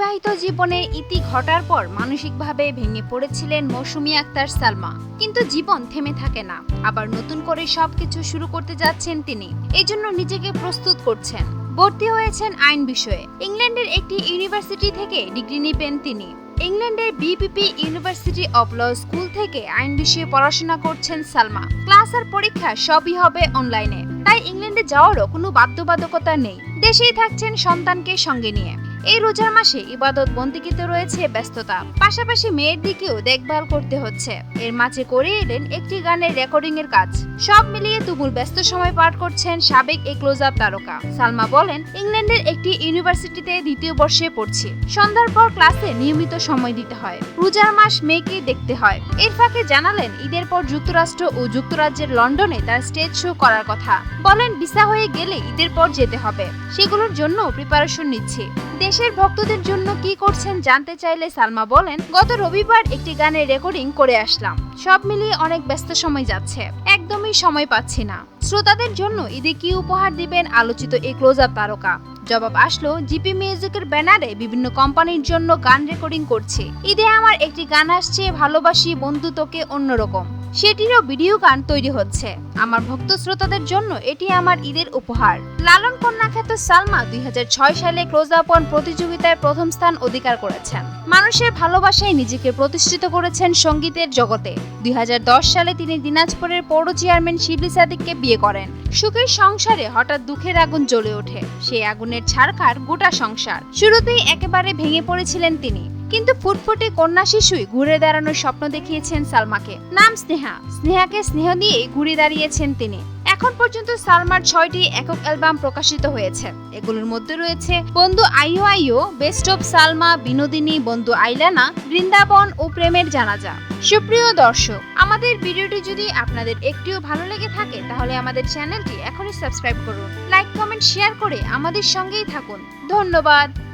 বিবাহিত জীবনের ইতি ঘটার পর মানসিকভাবে ভেঙে পড়েছিলেন মৌসুমী আক্তার সালমা। কিন্তু জীবন থেমে থাকে না। আবার নতুন করে সবকিছু শুরু করতে যাচ্ছেন তিনি। এজন্য নিজেকে প্রস্তুত করছেন। ভর্তি হয়েছেন আইন বিষয়ে। ইংল্যান্ডের একটি ইউনিভার্সিটি থেকে ডিগ্রি নেবেন তিনি। ইংল্যান্ডের BPP University of Law School থেকে আইন বিষয়ে পড়াশোনা করছেন সালমা। ক্লাস আর পরীক্ষা সবই হবে অনলাইনে। তাই ইংল্যান্ডে যাওয়ারও কোনো বাধ্যবাধকতা নেই। দেশেই থাকছেন সন্তানকে সঙ্গে নিয়ে। এই রোজার মাসে ইবাদত বন্দিকিতে রয়েছে, ব্যস্ততা। পাশাপাশি মেয়ের দিকেও দেখভাল করতে হচ্ছে। এর মাঝে করে এলেন একটি গানের রেকর্ডিং এর কাজ। সব মিলিয়ে তুমুল ব্যস্ত সময় পার করছেন সাবেক এই ক্লোজ আপ তারকা। সালমা বলেন, ইংল্যান্ডের একটি ইউনিভার্সিটিতে দ্বিতীয় বর্ষে পড়ছি। সন্ধ্যার পর ক্লাসে নিয়মিত সময় দিতে হয়। রোজার মাস মেয়েকে দেখতে হয়। এর ফাঁকে জানালেন, ঈদের পর যুক্তরাষ্ট্র ও যুক্তরাজ্যের লন্ডনে তার স্টেজ শো করার কথা। বলেন, ভিসা হয়ে গেলে ঈদের পর যেতে হবে। সেগুলোর জন্য প্রিপারেশন নিচ্ছি। দেশের ভক্তদের জন্য কি করছেন জানতে চাইলে সালমা বলেন, গত রবিবার একটি গানের রেকর্ডিং করে আসলাম। সব মিলিয়ে অনেক ব্যস্ত সময় যাচ্ছে। একদমই সময় পাচ্ছি না। শ্রোতাদের জন্য ঈদে কি উপহার দিবেন আলোচিত এই ক্লোজ আপ তারকা? জবাব আসলো, জিপি মিউজিকের ব্যানারে বিভিন্ন কোম্পানির জন্য গান রেকর্ডিং করছে। ঈদে আমার একটি গান আসছে, ভালোবাসি বন্ধু তোকে অন্যরকম। সেটিরও ভিডিও গান তৈরি হচ্ছে। আমার ভক্ত শ্রোতাদের জন্য এটি আমার ঈদের উপহার। লালন কন্যা খ্যাত সালমা দু হাজার ছয় সালে ক্লোজ আপন প্রতিযোগিতায় প্রথম স্থান অধিকার করেছেন। মানুষের ভালোবাসায় নিজেকে প্রতিষ্ঠিত করেছেন সঙ্গীতের জগতে। দুই হাজার দশ সালে তিনি দিনাজপুরের পৌর চেয়ারম্যান শিবলি সাদিককে বিয়ে করেন। সুখের সংসারে হঠাৎ দুঃখের আগুন জ্বলে ওঠে। সেই আগুনের ছাড়কার গোটা সংসার। শুরুতেই একেবারে ভেঙে পড়েছিলেন তিনি। কিন্তু ফুটফুটে কন্যা শিশুই ঘুরে দাঁড়ানোর স্বপ্ন দেখিয়েছেন সালমাকে। নাম স্নেহা। স্নেহাকে স্নেহ দিয়েই ঘুরে দাঁড়িয়েছেন তিনি। এখন পর্যন্ত সালমার ছয়টি একক অ্যালবাম প্রকাশিত হয়েছে। এগুলোর মধ্যে রয়েছে বন্ধু আইও আইও বেস্ট অফ সালমা, বিনোদিনী, বন্ধু আইলানা, বৃন্দাবন ও প্রেমের জানাজা। সুপ্রিয় দর্শক, আমাদের ভিডিওটি যদি আপনাদের একটিও ভালো লেগে থাকে, তাহলে আমাদের চ্যানেলটি এখনই সাবস্ক্রাইব করুন। লাইক, কমেন্ট, শেয়ার করে আমাদের সঙ্গেই থাকুন। ধন্যবাদ।